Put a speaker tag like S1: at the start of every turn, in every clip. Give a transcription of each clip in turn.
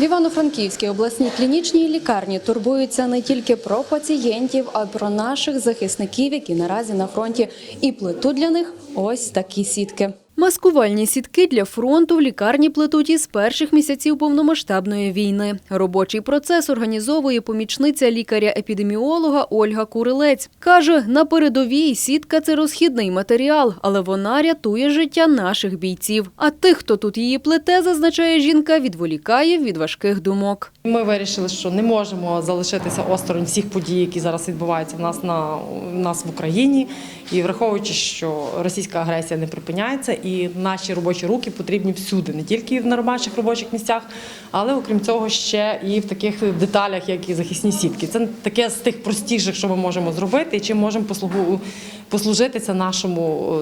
S1: В Івано-Франківській обласній клінічній лікарні турбуються не тільки про пацієнтів, а й про наших захисників, які наразі на фронті, і плетуть для них ось такі сітки. Маскувальні сітки для фронту в лікарні плетуть із перших місяців повномасштабної війни. Робочий процес організовує помічниця лікаря-епідеміолога Ольга Курилець. Каже, на передовій сітка – це розхідний матеріал, але вона рятує життя наших бійців. А тих, хто тут її плете, зазначає жінка, відволікає від важких думок.
S2: Ми вирішили, що не можемо залишитися осторонь всіх подій, які зараз відбуваються в нас на в нас в Україні, і враховуючи, що російська агресія не припиняється, і наші робочі руки потрібні всюди, не тільки на наших робочих місцях, але окрім цього ще і в таких деталях, як і захисні сітки. Це таке з тих простіших, що ми можемо зробити, і чим можемо послужитися нашому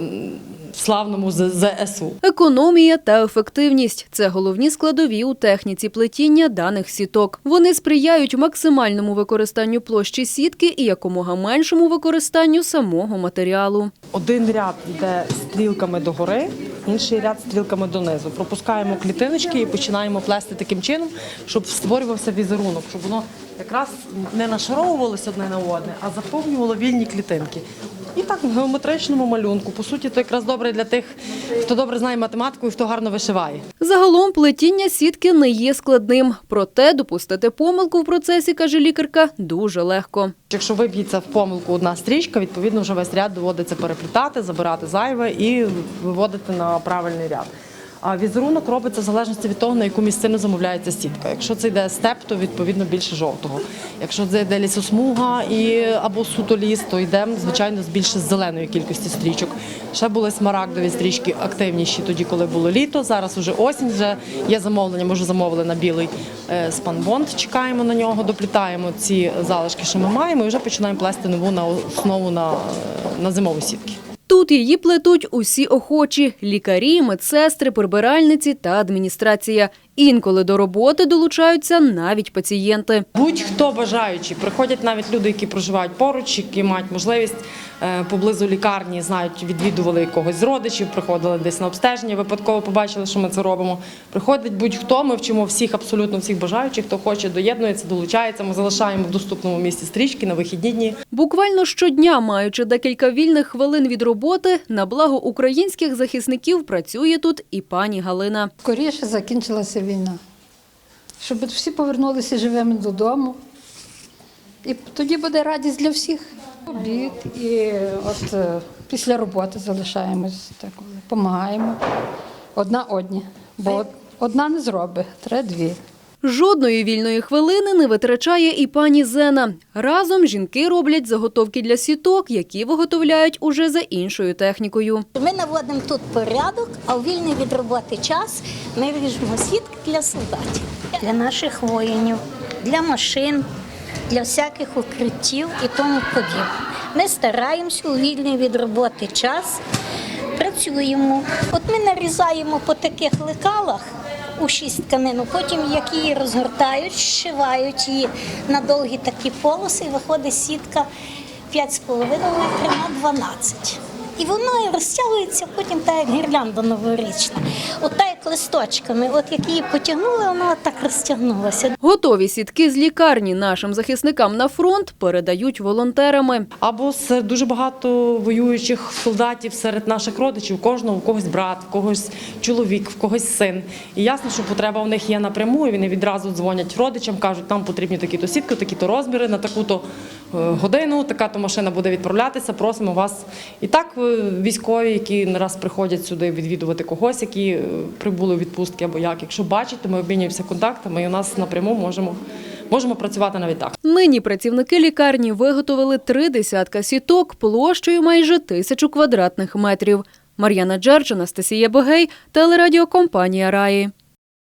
S2: славному ЗСУ.
S1: Економія та ефективність – це головні складові у техніці плетіння даних сіток. Вони сприяють максимальному використанню площі сітки і якомога меншому використанню самого матеріалу.
S2: Один ряд йде стрілками догори, інший ряд стрілками донизу. Пропускаємо клітиночки і починаємо плести таким чином, щоб створювався візерунок, щоб воно якраз не нашаровувалося одне на одне, а заповнювало вільні клітинки. І так в геометричному малюнку. По суті, то якраз добре для тих, хто добре знає математику і хто гарно вишиває.
S1: Загалом плетіння сітки не є складним. Проте допустити помилку в процесі, каже лікарка, дуже легко.
S2: Якщо виб'ється в помилку одна стрічка, відповідно вже весь ряд доводиться переплітати, забирати зайве і виводити на правильний ряд. А візерунок робиться в залежності від того, на яку місцину замовляється сітка. Якщо це йде степ, то відповідно більше жовтого. Якщо це йде лісосмуга і або суто ліс, то йде звичайно з більше зеленої кількості стрічок. Ще були смарагдові стрічки активніші тоді, коли було літо. Зараз уже осінь, вже є замовлення. Ми вже замовили на білий е, спанбонд. Чекаємо на нього, доплітаємо ці залишки, що ми маємо, і вже починаємо плести нову на основу на, е, на зимові сітки.
S1: Тут її плетуть усі охочі – лікарі, медсестри, прибиральниці та адміністрація. Інколи до роботи долучаються навіть пацієнти.
S2: Будь-хто бажаючий, приходять навіть люди, які проживають поруч, які мають можливість е, поблизу лікарні, знають, відвідували якогось з родичів, приходили десь на обстеження, випадково побачили, що ми це робимо. Приходить будь-хто, ми вчимо всіх, абсолютно всіх бажаючих, хто хоче, доєднується, долучається. Ми залишаємо в доступному місці стрічки на вихідні дні.
S1: Буквально щодня, маючи декілька вільних хвилин від роботи, на благо українських захисників працює тут і пані Галина.
S3: Скоріше закінчилася війна. Щоб всі повернулися живими додому. І тоді буде радість для всіх. Обід і от е, після роботи залишаємось, так, допомагаємо одна одні. Бо одна не зробить, треба дві.
S1: Жодної вільної хвилини не витрачає і пані Зена. Разом жінки роблять заготовки для сіток, які виготовляють уже за іншою технікою.
S4: Ми наводимо тут порядок, а у вільний від роботи час ми ріжемо сітки для солдатів, для наших воїнів, для машин, для всяких укриттів і тому подібне. Ми стараємося у вільний від роботи час, працюємо. От ми нарізаємо по таких лекалах. У шість тканину, потім як її розгортають, зшивають її на довгі такі полоси, і виходить сітка 5,5 метри на 12. І воно і розтягується потім так, як гірлянда новорічна. От так як листочками, от як її потягнули, вона так розтягнулася.
S1: Готові сітки з лікарні нашим захисникам на фронт передають волонтерами.
S2: Або серед дуже багато воюючих солдатів серед наших родичів, кожного у когось брат, в когось чоловік, в когось син. І ясно, що потреба у них є напряму, і вони відразу дзвонять родичам, кажуть, нам потрібні такі-то сітки, такі-то розміри на таку-то е, годину, така-то машина буде відправлятися, просимо вас. І так е, військові, які не раз приходять сюди відвідувати когось, які е, прибули у відпустки або як. Якщо бачать, то ми обмінюємося контактами, і у нас напряму можемо, можемо працювати навіть так.
S1: Нині працівники лікарні виготовили три десятка сіток площею майже тисячу квадратних метрів. Мар'яна Джерч, Анастасія Богей, телерадіокомпанія Раї.